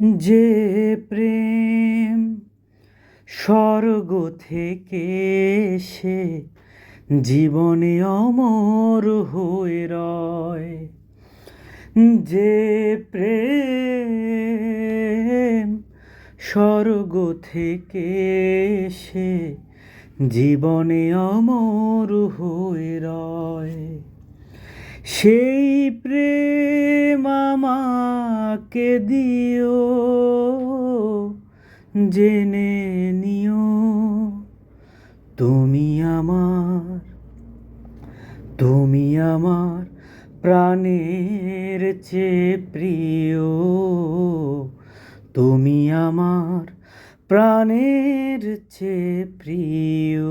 যে প্রেম স্বর্গ থেকে সে জীবনে অমর হয়ে রয়। যে প্রেম স্বর্গ থেকে সে জীবনে অমর হয়ে রয়। সেই প্রেম আমাকে দিও, জেনে নিও। তুমি আমার তুমি আমার প্রাণের চেয়ে প্রিয়। তুমি আমার প্রাণের চেয়ে প্রিয়।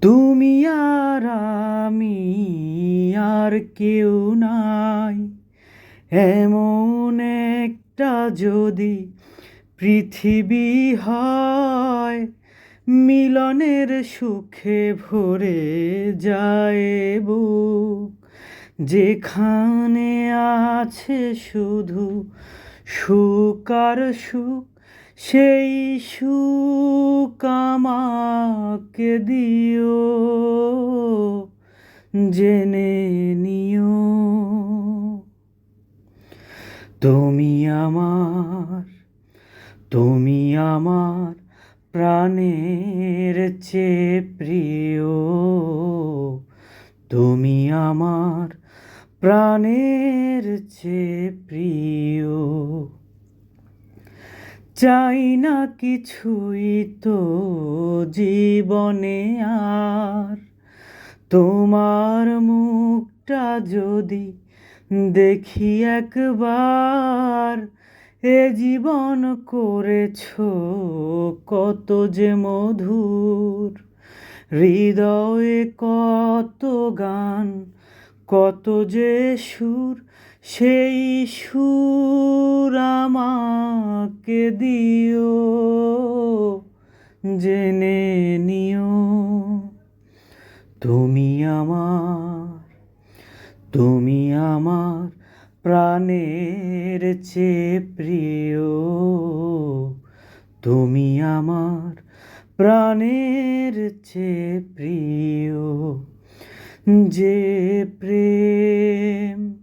তুমি আর আমি আর কেউ নাই। এমন একটা যদি পৃথিবী হয়, মিলনের সুখে ভরে যায় বুক। যেখানে আছে শুধু সুখ আর সুখ, সেই সুখ আমাকে দিও। জেনে নিও। তুমি আমার তুমি আমার প্রাণের চেয়ে প্রিয়। তুমি আমার প্রাণের চেয়ে প্রিয়। চাই না কিছুই তো জীবনে আর। তোমার মুখটা যদি দেখি একবার, এ জীবন করেছ কত যে মধুর। হৃদয়ে কত গান, কত যে সুর, সেই সুর আমাকে দিও, জেনে নিও। তুমি আমার তুমি আমার প্রাণের চেয়ে প্রিয়। তুমি আমার প্রাণের চেয়ে প্রিয়। যে প্রেম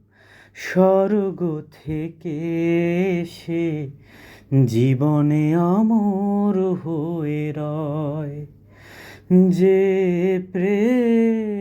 স্বর্গ থেকে সে জীবনে অমর হয়ে রয়। যে প্রেম